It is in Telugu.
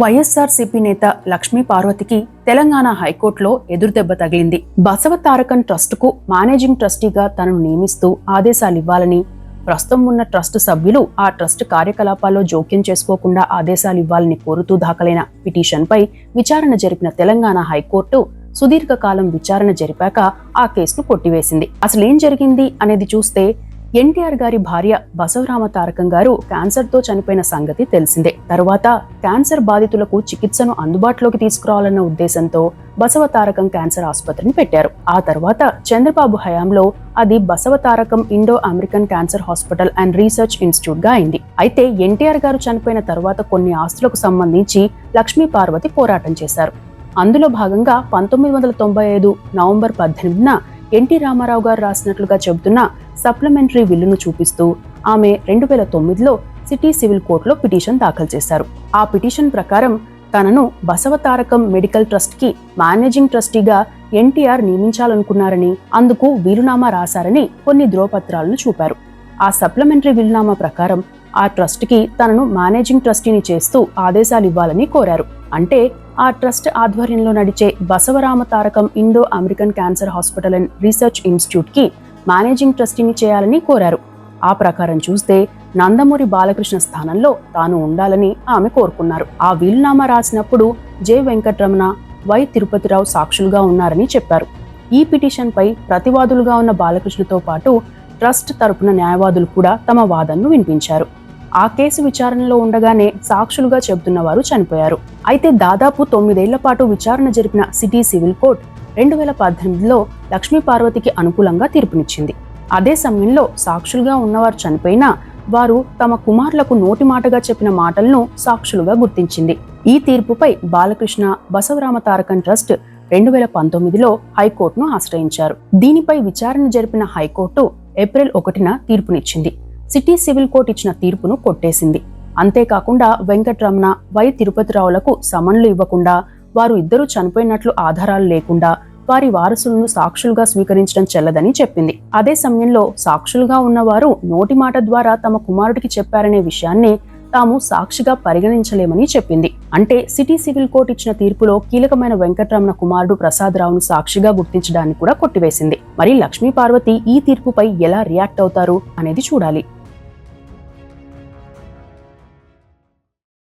వైఎస్ఆర్సీపీ నేత లక్ష్మీ పార్వతికి తెలంగాణ హైకోర్టులో ఎదురుదెబ్బ తగిలింది. బసవ తారకన్ ట్రస్టుకు మేనేజింగ్ ట్రస్టీగా తనను నియమిస్తూ ఆదేశాలివ్వాలని ప్రస్తుతం ఉన్న ట్రస్ట్ సభ్యులు ఆ ట్రస్ట్ కార్యకలాపాల్లో జోక్యం చేసుకోకుండా ఆదేశాలు ఇవ్వాలని కోరుతూ దాఖలైన పిటిషన్పై విచారణ జరిపిన తెలంగాణ హైకోర్టు సుదీర్ఘకాలం విచారణ జరిపాక ఆ కేసును కొట్టివేసింది. అసలేం జరిగింది అనేది చూస్తే ఎన్టీఆర్ గారి భార్య బసవరామ తారకం గారు క్యాన్సర్తో చనిపోయిన సంగతి తెలిసిందే. తరువాత క్యాన్సర్ బాధితులకు చికిత్సను అందుబాటులోకి తీసుకురావాలన్న ఉద్దేశంతో బసవ తారకం క్యాన్సర్ ఆసుపత్రిని పెట్టారు. ఆ తర్వాత చంద్రబాబు హయాంలో అది Basava Tarakam Indo American Cancer Hospital and Research ఇన్స్టిట్యూట్గా అయింది. అయితే ఎన్టీఆర్ గారు చనిపోయిన తర్వాత కొన్ని ఆస్తులకు సంబంధించి లక్ష్మీ పార్వతి పోరాటం చేశారు. అందులో భాగంగా పంతొమ్మిది వందల తొంభై ఐదు నవంబర్ పద్దెనిమిదిన ఎన్టీ రామారావు గారు రాసినట్లుగా చెబుతున్న సప్లిమెంటరీ విల్లును చూపిస్తూ ఆమె రెండు వేల తొమ్మిదిలో సిటీ సివిల్ కోర్టులో పిటిషన్ దాఖలు చేశారు. ఆ పిటిషన్ ప్రకారం తనను బసవతారకం మెడికల్ ట్రస్ట్కి మేనేజింగ్ ట్రస్టీగా ఎన్టీఆర్ నియమించాలనుకున్నారని అందుకు వీలునామా రాశారని కొన్ని ధ్రువపత్రాలను చూపారు. ఆ సప్లిమెంటరీ వీలునామా ప్రకారం ఆ ట్రస్ట్కి తనను మేనేజింగ్ ట్రస్టీని చేస్తూ ఆదేశాలు ఇవ్వాలని కోరారు. అంటే ఆ ట్రస్ట్ ఆధ్వర్యంలో నడిచే Basavarama Tarakam Indo American Cancer Hospital and Research ఇన్స్టిట్యూట్కి మేనేజింగ్ ట్రస్టీని చేయాలని కోరారు. ఆ ప్రకారం చూస్తే నందమూరి బాలకృష్ణ స్థానంలో తాను ఉండాలని ఆమె కోరుకున్నారు. ఆ వీలునామా రాసినప్పుడు జె వెంకటరమణ వై తిరుపతిరావు సాక్షులుగా ఉన్నారని చెప్పారు. ఈ పిటిషన్పై ప్రతివాదులుగా ఉన్న బాలకృష్ణతో పాటు ట్రస్ట్ తరపున న్యాయవాదులు కూడా తమ వాదనను వినిపించారు. ఆ కేసు విచారణలో ఉండగానే సాక్షులుగా చెబుతున్న వారు చనిపోయారు. అయితే దాదాపు తొమ్మిదేళ్ళ పాటు విచారణ జరిపిన సిటీ సివిల్ కోర్ట్ రెండు వేల పద్దెనిమిదిలో లక్ష్మీ పార్వతికి అనుకూలంగా తీర్పునిచ్చింది. అదే సమయంలో సాక్షులుగా ఉన్నవారు చనిపోయినా వారు తమ కుమారులకు నోటి మాటగా చెప్పిన మాటలను సాక్షులుగా గుర్తించింది. ఈ తీర్పుపై బాలకృష్ణ బసవరామ తారకన్ ట్రస్ట్ రెండు వేల పంతొమ్మిదిలో హైకోర్టును ఆశ్రయించారు. దీనిపై విచారణ జరిపిన హైకోర్టు ఏప్రిల్ ఒకటిన తీర్పునిచ్చింది. సిటీ సివిల్ కోర్టు ఇచ్చిన తీర్పును కొట్టేసింది. అంతేకాకుండా వెంకట్రమణ వై తిరుపతిరావులకు సమన్లు ఇవ్వకుండా వారు ఇద్దరూ చనిపోయినట్లు ఆధారాలు లేకుండా వారి వారసులను సాక్షులుగా స్వీకరించడం చెల్లదని చెప్పింది. అదే సమయంలో సాక్షులుగా ఉన్నవారు నోటి మాట ద్వారా తమ కుమారుడికి చెప్పారనే విషయాన్ని తాము సాక్షిగా పరిగణించలేమని చెప్పింది. అంటే సిటీ సివిల్ కోర్టు ఇచ్చిన తీర్పులో కీలకమైన వెంకటరమణ కుమారుడు ప్రసాదరావును సాక్షిగా గుర్తించడాన్ని కూడా కొట్టివేసింది. మరి లక్ష్మీ పార్వతి ఈ తీర్పుపై ఎలా రియాక్ట్ అవుతారు అనేది చూడాలి.